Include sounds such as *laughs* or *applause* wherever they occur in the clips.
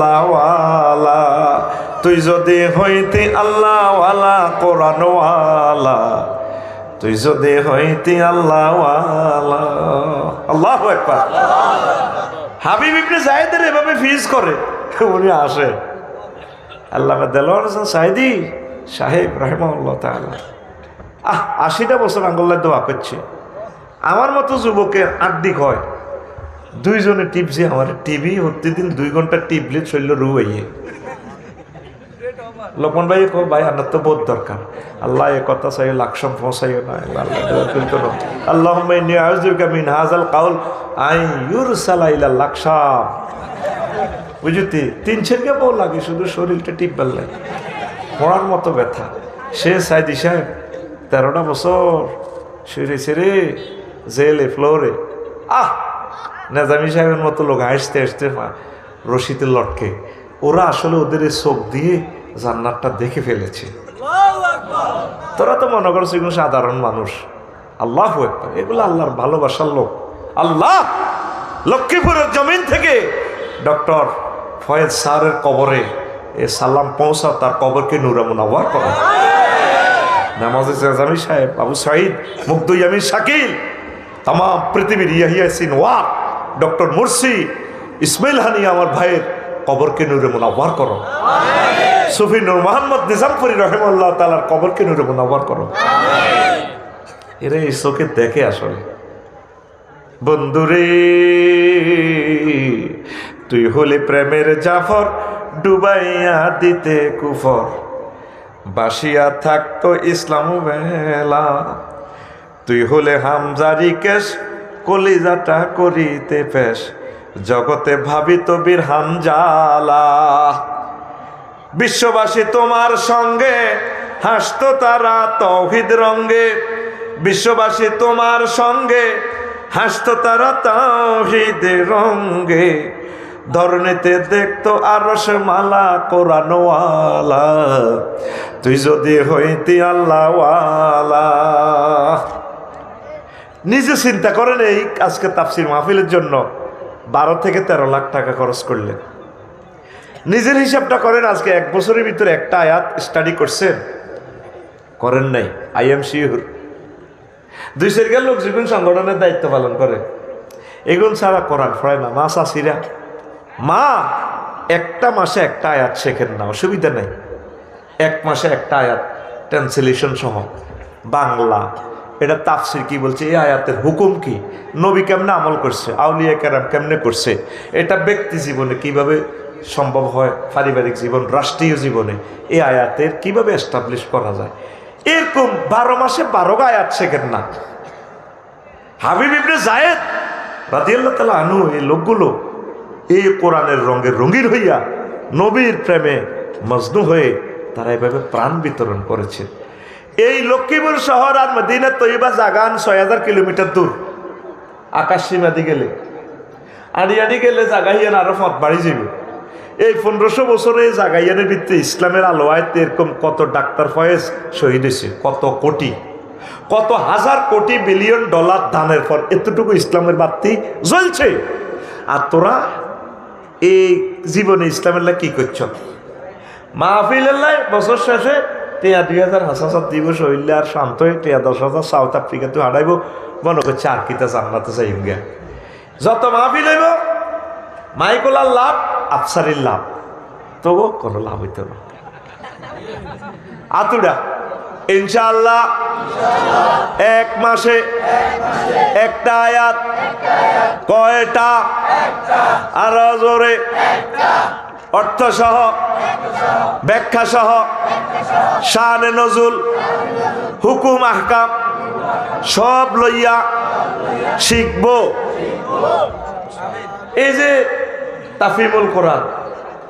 আল্লাহওয়ালা, তুই যদি হইতি আল্লাহওয়ালা, কোরআনওয়ালা, তুই যদি হইতি আল্লাহওয়ালা, আল্লাহ হাবিব ইবনে জায়েদের এভাবে ফিজ করে, উনি আসে। আল্লাহ দেলোয়ার সাহেদি সাহেব রহমাল্লাহ তাআলা। আহ, আশিটা বছর আঙ্গুল্লাহ দোয়া করছে। আমার মতো যুবকের আড্ডিক হয় দুইজনে টিপছে আমার টিভি, প্রতিদিন দুই ঘণ্টা টিপলে চলল রু হইয়ে লক্ষ্মণ ভাই কো, ভাই আমার তো বহুত দরকার। আল্লাহ এ কথা চাই লাকসম পৌঁছাইও না, আল্লাহ হাজাল কাউল আই ইউর সালাইলা লাকসাম বুঝতি, তিন ছেড়কে বউ লাগে, শুধু শরীরটা টিপ লাগে। পড়ার মতো ব্যথা। সে সাইদি সাহেব, তেরোটা বছর সেরে সেরে জেলে, ফ্লোরে। আহ! নেজামি সাহেবের মতো লোক আসতে আসতে রশিতে লটকে। ওরা আসলে ওদের এই চোখ দিয়ে জান্নাতটা দেখে ফেলেছে। তোরা তো মনে করছ এগুলো সাধারণ মানুষ। আল্লাহ একবার এগুলো আল্লাহর ভালোবাসার লোক। আল্লাহ! লক্ষ্মীপুরের জমিন থেকে ডক্টর ফয়েজ স্যারের কবরে এ সালাম পৌঁছা তার কবরকে নুরা মুনাওয়ার করো। নামাজে জামি সাহেব, আবু সাইদ মুগ্ধুয়ামিন শাকিল তাম পৃথিবীর Yahya Sinwar doctor Morsi Ismail Haniyeh আমার ভাইয়ের কবরকে নুরে মুনাওয়ার করো। সুফি নূর মোহাম্মদ নিজামপুরি রহমাল্লাহ তালার কবরকে নুরে মুনাওয়ার করো। এরা এই চোখে দেখে আসলে। বন্ধুরে তুই হলে প্রেমের জাফর ডুবাইয়া দিতে কুফর। বাসিয়া থাকতো ইসলাম বেলা। তুই হলে হামজারি কেশ কলিজাটা করিতে পেশ। জগতে ভাবিত বীর হামজালা বিশ্ববাসী তোমার সঙ্গে, হাসতো তারা তৌহিদ রঙ্গে। বিশ্ববাসী তোমার সঙ্গে, হাসতো তারা তৌহিদ রঙ্গে। ধরনীতে দেখতো আরস মালা কোরআনওয়ালা। তুই যদি হইতি আল্লাহওয়ালা। নিজে চিন্তা করেন এই আজকে তাফসির মাহফিলের জন্য বারো থেকে তেরো লাখ টাকা খরচ করলেন। নিজের হিসাবটা করেন, আজকে এক বছরের ভিতরে একটা আয়াত স্টাডি করছেন। করেন নাই আই এম শিওর দুই সেরকার লোক যেগুন সংগঠনের দায়িত্ব পালন করে। এগুন ছাড়া কোরআন ফড়ায় না, মা চাষিরা। মা, একটা মাসে একটা আয়াত শেখেন না, অসুবিধা নেই। এক মাসে একটা আয়াত ট্রান্সলেশন সহ, বাংলা এটা তাফসির কি বলছে? এই আয়াতের হুকুম কি? নবী কেমনে আমল করছে? আউলিয়া কেরাম কেমনে করছে? এটা ব্যক্তি জীবনে কীভাবে সম্ভব হয়? পারিবারিক জীবন, রাষ্ট্রীয় জীবনে এই আয়াতের কীভাবে এস্টাবলিশ করা যায়? এরকম বারো মাসে বারো আয়াত শেখেন না। হাবিব ইবনে জায়েদ রাদিয়াল্লাহ তালা আনু এই লোকগুলো এই কোরআনের রঙের রঙিন হইয়া নবীর প্রেমে মজনু হয়ে তারা এভাবে প্রাণ বিতরণ করেছে। এই লক্ষ্মীপুর শহর আর মদিনা তৈবা জাগান ছয় হাজার কিলোমিটার দূর। আকাশ সীমাদি গেলে। আড়ি আড়ি গেলে জাগাইয়ান আরও মত বাড়ি যাবে এই পনেরোশো বছরে জাগাইয়ানের ভিত্তি ইসলামের আলোয়ায়তে এরকম কত ডাক্তার ফয়েজ শহীদ হয়েছে, কত কোটি, কত হাজার কোটি বিলিয়ন ডলার দানের পর এতটুকু ইসলামের বাতি জ্বলছে। আর তোরা এই জীবনে ইসলামের কি করছ? মাহফিলের লাই বছর শেষে টিয়া দুই হাজার হাসাসাত দিবস হইলে আর শান্ত হয়ে টিয়া দশ হাজার সাউথ আফ্রিকাতে হারাইব। মনে করছে আর কিতা জান্নাতে চাইম গিয়া যত মাহফিল হইব মাইকোলার লাভ, আফসারির লাভ। তবু কোনো লাভ হইতো না। আতুডা ইনশাআল্লাহ এক মাসে একটা আয়াত, কয়টা? আরও জোরে। অর্থ সহ সহ নজুল, হুকুম, আহকাম, সব লইয়া শিখব। এই যে তাফিমুল কোরআন,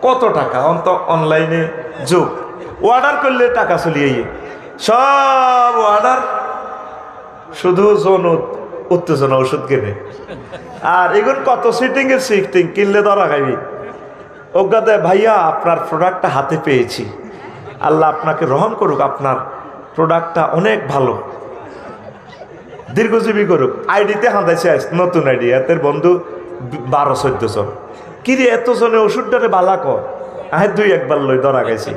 কত টাকা? অন্ত অনলাইনে যুগ। অর্ডার করলে টাকা চলিয়ে সব অর্ডার, শুধু যৌন উত্তেজনা ওষুধ কেনে। আর এগুলো কত সিটিং এর সিটিং কিনলে ধরা খাইবি। অজ্ঞাতে ভাইয়া, আপনার প্রোডাক্টটা হাতে পেয়েছি। আল্লাহ আপনাকে রহম করুক, আপনার প্রোডাক্টটা অনেক ভালো। দীর্ঘজীবী করুক। আইডিতে হাঁদাইছে নতুন আইডি এতের বন্ধু বারো, চোদ্দ জন। কি রে এত জনে ওষুধটারে বালা কর আহে দুই, একবার লই ধরা গেছি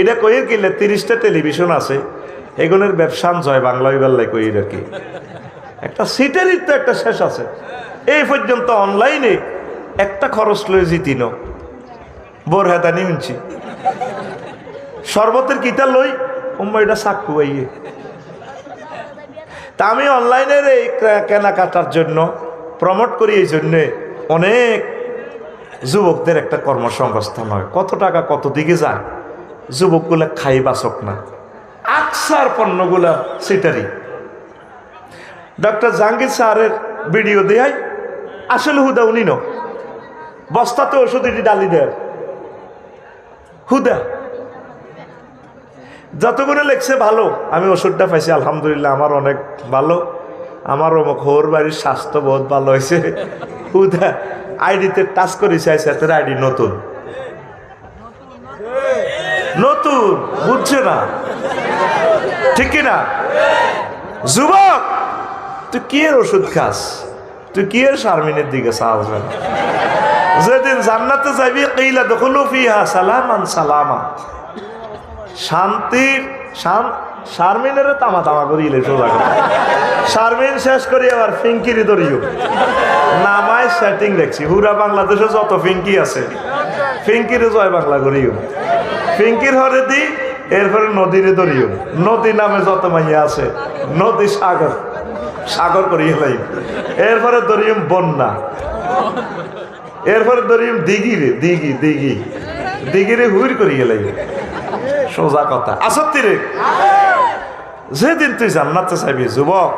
এটা কইয়ের কিনলে তিরিশটা টেলিভিশন আছে এগুলোর ব্যবসান জয় বাংলা বেল্লাই কই কি একটা সিটেরই তো একটা শেষ আছে। এই পর্যন্ত অনলাইনে একটা খরচ লয়ে জিতিন বোর হেদানি শুনছি। শরবতের কিতা লই, উম্মা এটা সাক্কু আইয়ে তা আমি অনলাইনের এই কেনাকাটার জন্য প্রমোট করি এই জন্যে অনেক যুবকদের একটা কর্মসংস্থান হয়। কত টাকা কত দিকে যায়? যুবকগুলা খাই বাসক না। আকসার পণ্যগুলা সেটারই। ডক্টর জাহাঙ্গীর স্যারের ভিডিও দেয় আসলে হুদা উনি ন। বস্তাতে ওষুধ এটি ডালি দেয়। হুদা। যতগুলো লেখছে ভালো, আমি ওষুধটা পাইছি, আলহামদুলিল্লাহ, আমার অনেক ভালো। আমার অমুক হোর বাড়ির স্বাস্থ্য বহুত ভালো হয়েছে। *laughs* আইডিতে টাচ করেছে সাথে আইডি নতুন। নতুন, বুঝছে না? ঠিক না? যুবক, তুই কি এর ওষুধ খাস? তুই কি এর শারমিনের দিকে সাহায্য যেদিন জান্নাতে যাবি কেইলা দখলু ফিহা সালামান সালামা। শান্তির শান শারমিনের তামা তামা করি শারমিন শেষ করি আবার ফিঙ্কিরি ধরিও নামায় সেটিং দেখছি। হুরা বাংলাদেশে যত ফিঙ্কি আছে ফিঙ্কিরে জয় বাংলা করিও। ফিঙ্কির হরে দি, এরপরে নদীরে ধরিও নদী নামে যত মাইয়া আছে, নদী সাগর সাগর করিয়ে লাই। এরপরে ধরিম বন্যা। এরপরে ধরিম দিঘিরে, দিঘি দিঘি। দিঘিরে হুইর করিয়ে লাই। সোজা কথা। আসত্তি রে যেদিন তুই জান্নাতে চাইবি যুবক,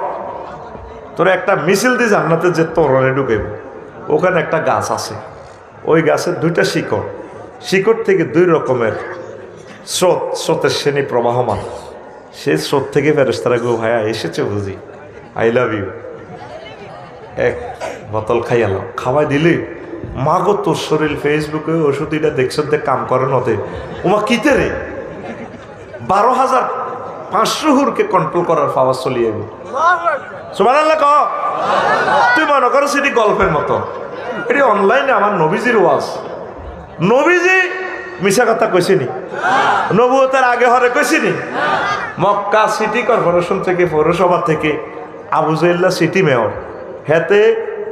তোর একটা মিছিল দিয়ে জান্নাতে যে তোরণে ঢুকে ওখানে একটা গাছ আছে। ওই গাছের দুইটা শিকড়। শিকড় থেকে দুই রকমের স্রোত, স্রোতের শ্রেণি প্রবাহমান। সেই স্রোত থেকে ফেরেস্তারা গো ভাইয়া, এসেছে বুঝি। আই লাভ ইউ এক বোতল খাইয়ালো খাওয়াই দিলি? মা গো তোর শরীর ফেসবুকে ওষুধ এটা দেখছ দেখ কাম করে নতে ওমা কিতে রে? বারো হাজার পাঁচশো হুরকে কন্ট্রোল করার পাওয়ার চলিয়ে সুমান আল্লাহ ক তুই মনে করো সেটি গল্পের মতো। এটি অনলাইনে আমার নবীজির ওয়াজ। নবীজি মিশা কথা কইছিনি। নবুয়তের আগে হরে কইছিনি। মক্কা সিটি কর্পোরেশন থেকে, পৌরসভা থেকে, আবু জাইল্লা সিটি মেয়র হেতে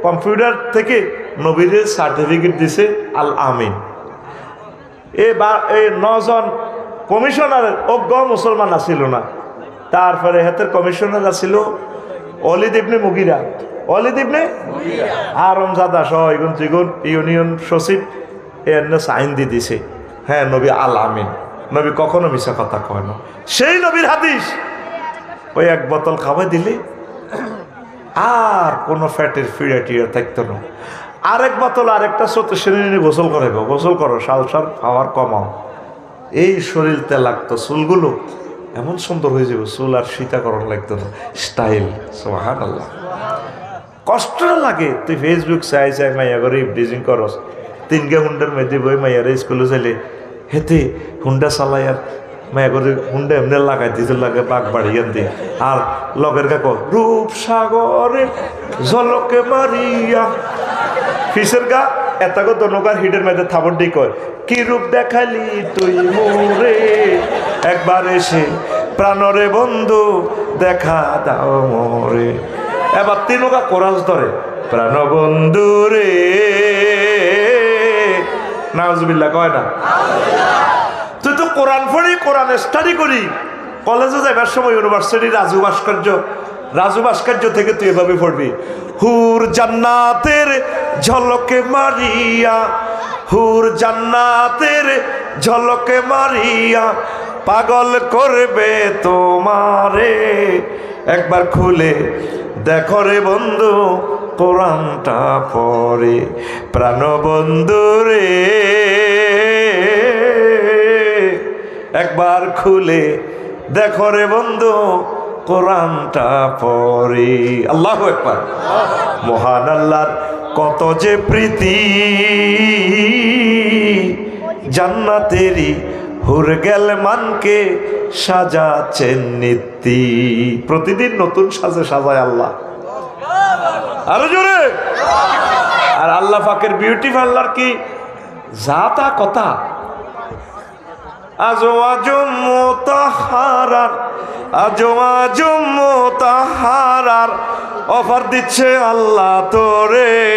কম্পিউটার থেকে নবীর সার্টিফিকেট দিছে আল আমিন এ বা এই নজন কমিশনার অজ্ঞ মুসলমান আসিল না। তারপরে হেতের কমিশনার আসিল অলিদ মুগিরা। অলিদ ইবনে আরম জাদা সহ এগুন যেগুন ইউনিয়ন সচিব এর সাইন দিয়ে দিছে। হ্যাঁ নবী আল আমিন। নবী কখনো মিশা কথা কয় না। সেই নবীর হাদিস ওই এক বোতল খাওয়াই দিলি আর কোনো ফ্যাটের ফিড়ে টিড়ে থাকতো না। আরেক বোতল আরেকটা সত্য শ্রেণি গোসল করাইব। গোসল করো, সালসার খাওয়ার কমাও। এই শরীর লাগতো চুলগুলো, এমন সুন্দর হয়ে যাবে, চুল আর সীতাকরণ লাগতো না। স্টাইল সোহান আল্লাহ কষ্ট লাগে, তুই ফেসবুক চাই চাই, মাইয়া করে ইভডিজিং করস। তিনগে হুন্ডার মেয়েদি বই মাইয়ারে স্কুলে চাইলে হেতে হুন্ডা চালাই আর মায়া করে হুন্ডা এমনি লাগাই দিতে লাগে, বাঘ বাড়িয়ে দিয়ে আর লগের কাকো রূপ সাগরে ঝলকে মারিয়া, ফিসের গা এতাগো দনকার হিডের মেয়েদের থাবর দি কয় কি রূপ দেখালি তুই মোরে? একবার এসে প্রাণরে বন্ধু দেখা দাও মোরে। এবার তিনকা কোরাস ধরে প্রাণ বন্ধু রে। নাজবিল্লা কয় না? তুই তো কোরআন পড়ি কোরআন স্টাডি করি। কলেজে যাবার সময় ইউনিভার্সিটি রাজু ভাস্কর্য রাজু ভাস্কর্য থেকে তুই এভাবে পড়বি। হুর জান্নাতের ঝলকে মারিয়া, হুর জান্নাতের ঝলকে মারিয়া, পাগল করবে তোমারে। একবার খুলে দেখো রে বন্ধু, কোরআনটা পড়ে প্রাণ বন্ধু রে। একবার খুলে দেখো রে বন্ধু কোরআনটা পড়ে। আল্লাহ একবার মহান আল্লাহর কত যে প্রীতি। জান্নাতেরই হুর গেল মানকে সাজাচ্ছেন নীতি প্রতিদিন নতুন সাজে সাজায় আল্লাহ। আরও জোরে। আর আল্লাহ ফাকের বিউটি পার্লার কি? যা তা কথা। আজ আজম মোতাহারার আজো আজম আর অফার দিচ্ছে আল্লাহ তোরে।